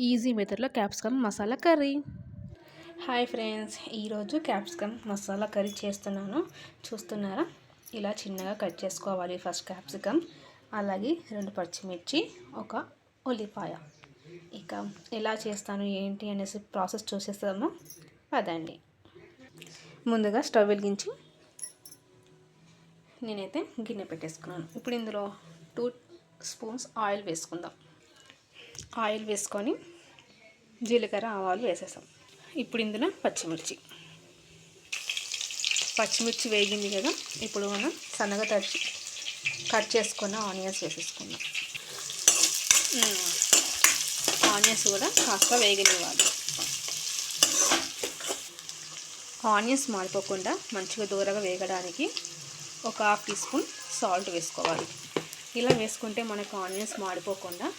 Easy మెథడ్లో capsicum masala curry. Hi friends ఈరోజు capsicum masala curry చేస్తున్నాను. చూస్తున్నారా? ఇలా చిన్నగా కట్ చేసుకోవాలి ఫస్ట్ క్యాప్సికమ్. అలాగే రెండు పచ్చిమిర్చి ఒక ఉల్లిపాయ. ఇక ఎలా చేస్తాను ఏంటి అనేసి ప్రాసెస్ చూసేస్తాము. పదండి. ముందుగా స్టవ్ వెలిగించి నేనైతే గిన్నె పెట్టేసుకున్నాను. ఇప్పుడు ఇందులో టూ స్పూన్స్ ఆయిల్ వేసుకుందాం. ఆయిల్ వేసుకొని జీలకర్ర ఆవాలు వేసేసాం. ఇప్పుడు ఇందులో పచ్చిమిర్చి. పచ్చిమిర్చి వేగింది కదా ఇప్పుడు మనం సన్నగా తడిచి కట్ చేసుకున్న ఆనియన్స్ వేసేసుకుందాం. ఆనియన్స్ కూడా కాస్త వేగనివ్వాలి. ఆనియన్స్ మాడిపోకుండా మంచిగా దూరగా వేగడానికి ఒక హాఫ్ టీ స్పూన్ సాల్ట్ వేసుకోవాలి. ఇలా వేసుకుంటే మనకు ఆనియన్స్ మాడిపోకుండా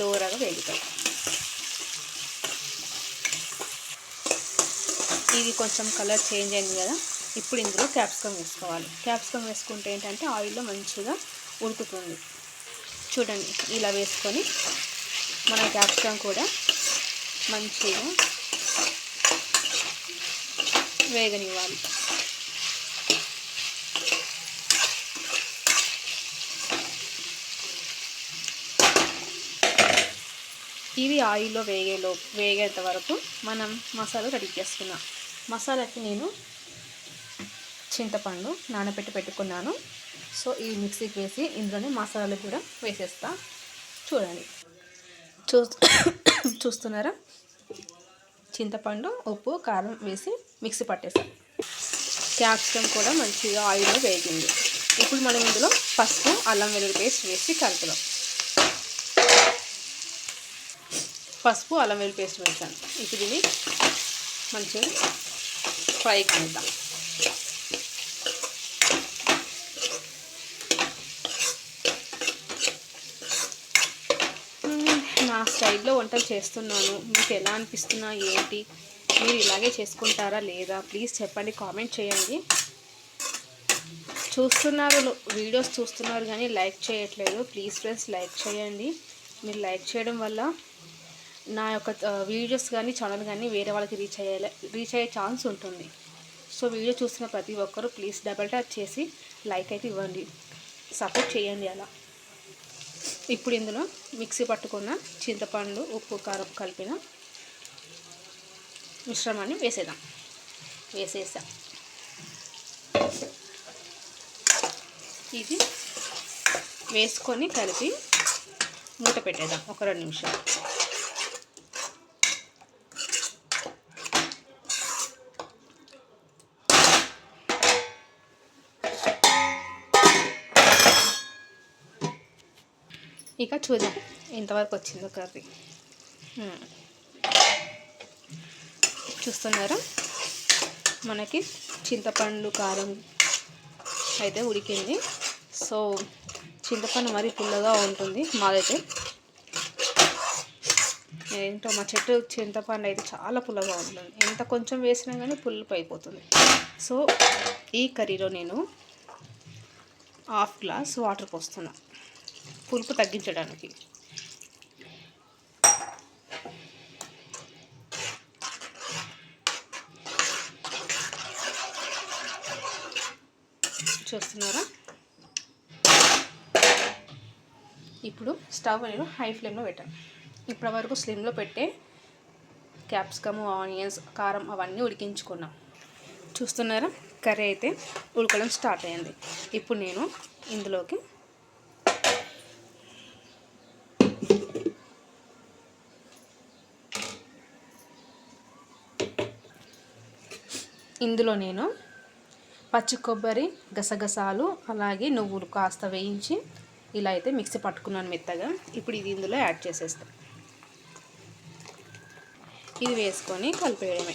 దూరగా వేగుతాయి. ఇది కొంచెం కలర్ చేంజ్ అయింది కదా ఇప్పుడు ఇందులో క్యాప్సికమ్ వేసుకోవాలి. క్యాప్సికమ్ వేసుకుంటే ఏంటంటే ఆయిల్లో మంచిగా ఉడుకుతుంది. చూడండి ఇలా వేసుకొని మన క్యాప్సికమ్ కూడా మంచిగా వేగనివ్వాలి. ఇవి ఆయిల్లో వేగేలో వేగేంత వరకు మనం మసాలా రెడీ చేసుకున్నాం మసాలాకి నేను చింతపండు నానబెట్టి పెట్టుకున్నాను. సో ఈ మిక్సీకి వేసి ఇందులోనే మసాలాలు కూడా వేసేస్తా. చూడండి. చూ చూస్తున్నారా? చింతపండు ఉప్పు కారం వేసి మిక్సీ పట్టేసాం క్యాప్సికమ్ కూడా మంచిగా ఆయిల్లో వేగింది. ఇప్పుడు మనం ఇందులో పసుపు అల్లం వెల్లుల్లి పేస్ట్ వేసి కలుపుదాం. పసుపు అల్లం వెల్లి పేస్ట్ వేసాను. ఇప్పుడు దీన్ని మంచిగా ఫ్రై కలుద్దాం నా స్టైల్లో వంటలు చేస్తున్నాను. మీకు ఎలా అనిపిస్తున్నా ఏంటి? మీరు ఇలాగే చేసుకుంటారా లేదా? ప్లీజ్ చెప్పండి కామెంట్ చేయండి. చూస్తున్నారు వీడియోస్ చూస్తున్నారు కానీ లైక్ చేయట్లేదు. ప్లీజ్ ఫ్రెండ్స్ లైక్ చేయండి. మీరు లైక్ చేయడం వల్ల నా యొక్క వీడియోస్ కానీ ఛానల్ కానీ వేరే వాళ్ళకి రీచ్ అయ్యే రీచ్ అయ్యే ఛాన్స్ ఉంటుంది. సో వీడియో చూసిన ప్రతి ఒక్కరూ ప్లీజ్ డబల్ ట్యాప్ చేసి లైక్ అయితే ఇవ్వండి. సపోర్ట్ చేయండి అలా. ఇప్పుడు ఇందులో మిక్సీ పట్టుకున్న చింతపండు ఉప్పు కారం కలిపిన మిశ్రమాన్ని వేసేద్దాం. వేసేసాం. ఇది వేసుకొని కలిపి మూత పెట్టేద్దాం. ఒక రెండు నిమిషాలు. ఇక చూద్దాం. ఎంతవరకు వచ్చిందో కర్రీ. చూస్తున్నారా? మనకి చింతపండు కారం అయితే ఉడికింది. సో చింతపండు మరీ పుల్లగా ఉంటుంది మాదైతే. ఏంటో మా చెట్టు చింతపండు అయితే చాలా పుల్లగా ఉంటుంది. ఎంత కొంచెం వేసినా కానీ పుల్లు అయిపోతుంది. సో ఈ కర్రీలో నేను హాఫ్ గ్లాస్ వాటర్ పోస్తున్నాను పులుపు తగ్గించడానికి. చూస్తున్నారా? ఇప్పుడు స్టవ్ నేను హై ఫ్లేమ్లో పెట్టాను ఇప్పటి వరకు స్లిమ్లో పెట్టే క్యాప్సికమ్ ఆనియన్స్ కారం అవన్నీ ఉడికించుకున్నాం. చూస్తున్నారా? కర్రీ అయితే ఉడకడం స్టార్ట్ అయింది. ఇప్పుడు నేను ఇందులోకి ఇందులో నేను పచ్చి కొబ్బరి గసగసాలు అలాగే నువ్వులు కాస్త వేయించి ఇలా అయితే మిక్సీ పట్టుకున్నాను మెత్తగా. ఇప్పుడు ఇది ఇందులో యాడ్ చేసేస్తాను ఇది వేసుకొని కలిపేయడమే.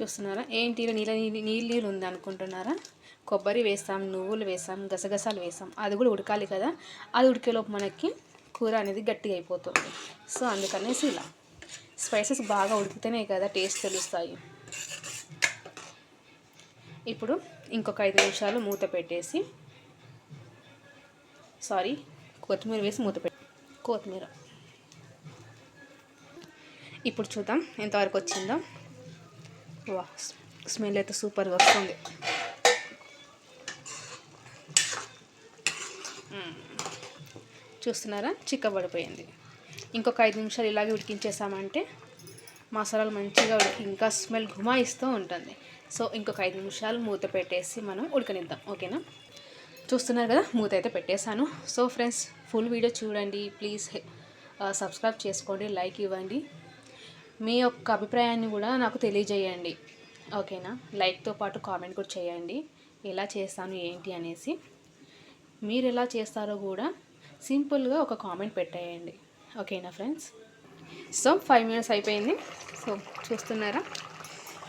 చూస్తున్నారా? ఏంటి నీళ్ళ నీళ్ళు నీళ్ళు ఉంది అనుకుంటున్నారా? కొబ్బరి వేస్తాం నువ్వులు వేసాం గసగసాలు వేసాం అది కూడా ఉడకాలి కదా. అది ఉడికేలోపు మనకి కూర అనేది గట్టిగా అయిపోతుంది. సో అందుకనేసి ఇలా స్పైసెస్ బాగా ఉడికితేనే కదా టేస్ట్ తెలుస్తాయి. ఇప్పుడు ఇంకొక ఐదు నిమిషాలు మూత పెట్టేసి సారీ కొత్తిమీర వేసి మూత పెట్టి కొత్తిమీర. ఇప్పుడు చూద్దాం ఎంతవరకు వచ్చిందో. వా స్మెల్ అయితే సూపర్గా వస్తుంది. చూస్తున్నారా? చిక్కబడిపోయింది ఇంకొక ఐదు నిమిషాలు ఇలాగే ఉడికించేసామంటే మసాలాలు మంచిగా ఉడికి ఇంకా స్మెల్ గుమాయిస్తూ ఉంటుంది. సో ఇంకొక ఐదు నిమిషాలు మూత పెట్టేసి మనం ఉడకనిద్దాం. ఓకేనా? చూస్తున్నారు కదా మూత అయితే పెట్టేశాను. సో ఫ్రెండ్స్ ఫుల్ వీడియో చూడండి. ప్లీజ్ సబ్స్క్రైబ్ చేసుకోండి లైక్ ఇవ్వండి. మీ యొక్క అభిప్రాయాన్ని కూడా నాకు తెలియజేయండి. ఓకేనా? లైక్తో పాటు కామెంట్ కూడా చేయండి. ఎలా చేస్తాను ఏంటి అనేసి. మీరు ఎలా చేస్తారో కూడా సింపుల్గా ఒక కామెంట్ పెట్టేయండి. ఓకేనా ఫ్రెండ్స్? సో ఫైవ్ మినిట్స్ అయిపోయింది. సో చూస్తున్నారా?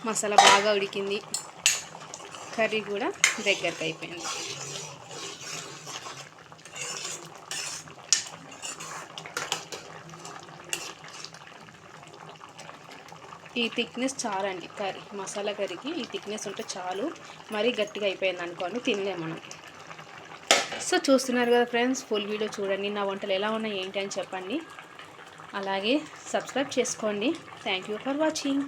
మసాలా బాగా ఉడికింది. కర్రీ కూడా దగ్గరకు అయిపోయింది. ఈ థిక్నెస్ చాలండి కర్రీ. మసాలా కర్రీకి ఈ థిక్నెస్ ఉంటే చాలు. మరీ గట్టిగా అయిపోయింది అనుకోండి తినలేము మనం. సో చూస్తున్నారు కదా ఫ్రెండ్స్ ఫుల్ వీడియో చూడండి. నా వంటలు ఎలా ఉన్నాయి ఏంటి అని చెప్పండి. అలాగే సబ్స్క్రైబ్ చేసుకోండి. Thank you for watching